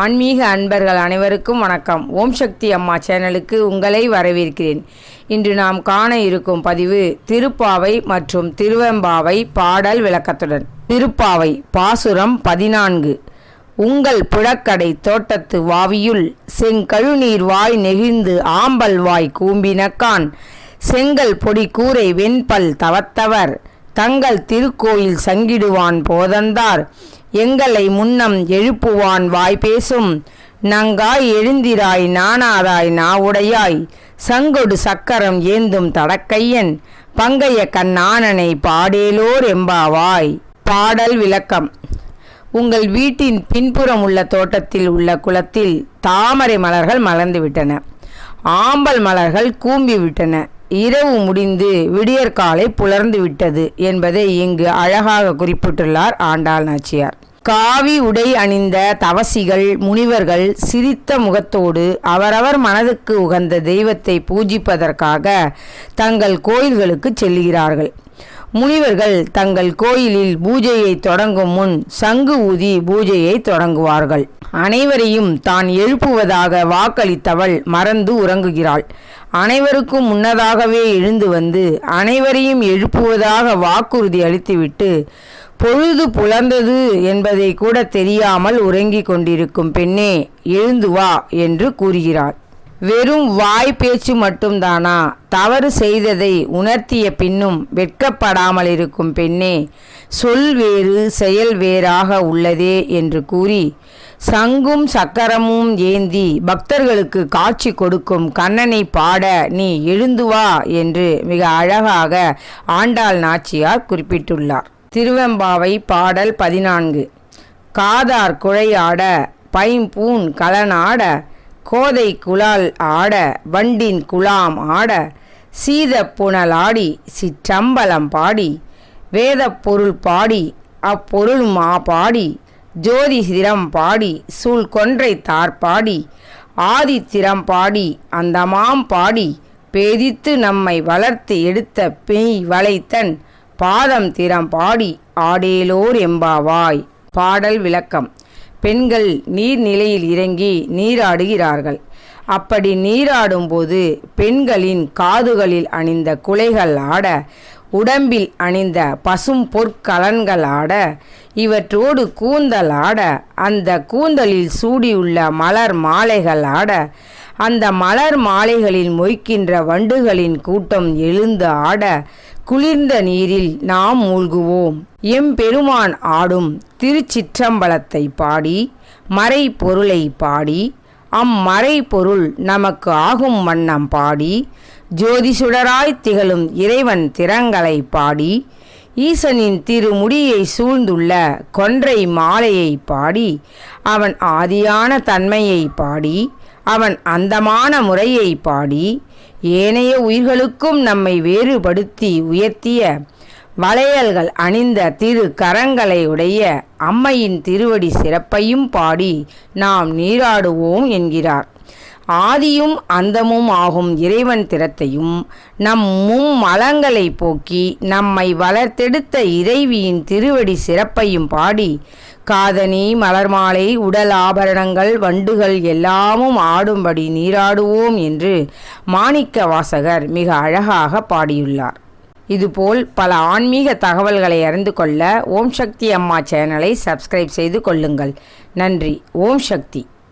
ஆன்மீக அன்பர்கள் அனைவருக்கும் வணக்கம். ஓம் சக்தி அம்மா சேனலுக்கு உங்களை வரவேற்கிறேன். இன்று நாம் காண இருக்கும் பதிவு திருப்பாவை மற்றும் திருவெம்பாவை பாடல் விளக்கத்துடன். திருப்பாவை பாசுரம் பதினான்கு. உங்கள் புழக்கடை தோட்டத்து வாவியுள் செங்கழுநீர் வாய் நெகிழ்ந்து ஆம்பல் வாய் கூம்பினக்கான் செங்கல் பொடி கூரை வெண்பல் தவத்தவர். தங்கள் திருக்கோயில் சங்கிடுவான் போதந்தார். எங்களை முன்னம் எழுப்புவான் வாய் பேசும். நங்காய் எழுந்திராய் நாணாதாய் நாவுடையாய். சங்கொடு சக்கரம் ஏந்தும் தடக்கையன். பங்கைய கண்ணானனை பாடேலோர் எம்பாவாய். பாடல் விளக்கம். உங்கள் வீட்டின் பின்புறம் உள்ள தோட்டத்தில் உள்ள குளத்தில் தாமரை மலர்கள் மலர்ந்துவிட்டன ஆம்பல் மலர்கள் கூம்பிவிட்டன இரவு முடிந்து விடியற்காலை புலர்ந்து விட்டது என்பதை இங்கு அழகாக குறிப்பிட்டுள்ளார் ஆண்டாள் நாச்சியார். காவி உடை அணிந்த தவசிகள் முனிவர்கள் சிரித்த முகத்தோடு அவரவர் மனதுக்கு உகந்த தெய்வத்தை பூஜிப்பதற்காக தங்கள் கோயில்களுக்கு செல்கிறார்கள். முனிவர்கள் தங்கள் கோயிலில் பூஜையை தொடங்கும் முன் சங்கு ஊதி பூஜையை தொடங்குவார்கள். அனைவரையும் தான் எழுப்புவதாக வாக்களித்தவள் மறந்து உறங்குகிறாள். அனைவருக்கும் முன்னதாகவே எழுந்து வந்து அனைவரையும் எழுப்புவதாக வாக்குறுதி அளித்துவிட்டு பொழுது புலர்ந்தது என்பதை கூட தெரியாமல் உறங்கிக் கொண்டிருக்கும் பெண்ணே எழுந்து வா என்று கூறுகிறார் வெறும் வாய் பேச்சு மட்டும்தானா? தவறு செய்ததை உணர்த்திய பின்னும் வெட்கப்படாமல் இருக்கும் பெண்ணே சொல் வேறு செயல் வேறாக உள்ளதே என்று கூறி சங்கும் சக்கரமும் ஏந்தி பக்தர்களுக்கு காட்சி கொடுக்கும் கண்ணனை பாட நீ எழுந்து வா என்று மிக அழகாக ஆண்டாள் நாச்சியார் குறிப்பிட்டுள்ளார். திருவெம்பாவை பாடல் பதினான்கு. காதார் குழையாட பைம்பூன் கலனாட கோதை குழால் ஆட வண்டின் குழாம் ஆட சீத புனலாடி சிற்றம்பலம் பாடி வேதப் பொருள் பாடி அப்பொருள் மா பாடி ஜோதி சிரம் பாடி சூழ் கொன்றை தார் பாடி பாடி அந்தமாம் பாடி பேதித்து நம்மை வளர்த்து எடுத்த பேய் வளைத்தன் பாதம் திறம் பாடி ஆடேலோர் எம்பாவாய். பாடல் விளக்கம். பெண்கள் நீர்நிலையில் இறங்கி நீராடுகிறார்கள். அப்படி நீராடும்போது பெண்களின் காதுகளில் அணிந்த குலைகள் ஆட உடம்பில் அணிந்த பசும் பொற்கலன்கள் ஆட இவற்றோடு கூந்தல் ஆட அந்த கூந்தலில் சூடியுள்ள மலர் மாலைகள் ஆட அந்த மலர் மாலைகளில் மொய்க்கின்ற வண்டுகளின் கூட்டம் எழுந்து ஆட குளிர்ந்த நீரில் நாம் மூழ்குவோம். எம்பெருமான் ஆடும் திருச்சிற்றம்பலத்தை பாடி மறை பொருளை பாடி அம்மறை பொருள் நமக்கு ஆகும் வண்ணம் பாடி ஜோதிசுடராய் திகழும் இறைவன் திறங்களை பாடி ஈசனின் திருமுடியை சூழ்ந்துள்ள கொன்றை மாலையை பாடி அவன் ஆதியான தன்மையை பாடி அவன் அந்தமான முறையை பாடி ஏனைய உயிர்களுக்கும் நம்மை வேறுபடுத்தி உயர்த்திய வளையல்கள் அணிந்த திரு கரங்களை உடைய அம்மையின் திருவடி சிறப்பையும் பாடி நாம் நீராடுவோம் என்கிறார். ஆதியும் அந்தமும் ஆகும் இறைவன் திறத்தையும். நம் மும்மலங்களை போக்கி நம்மை வளர்த்தெடுத்த இறைவியின் திருவடி சிறப்பையும் பாடி காதணி மலர்மாலை உடல் ஆபரணங்கள் வண்டுகள் எல்லாமும் ஆடும்படி நீராடுவோம் என்று மாணிக்க வாசகர் மிக அழகாக பாடியுள்ளார். இதுபோல் பல ஆன்மீக தகவல்களை அறிந்து கொள்ள ஓம் சக்தி அம்மா சேனலை சப்ஸ்கிரைப் செய்து கொள்ளுங்கள். நன்றி. ஓம் சக்தி.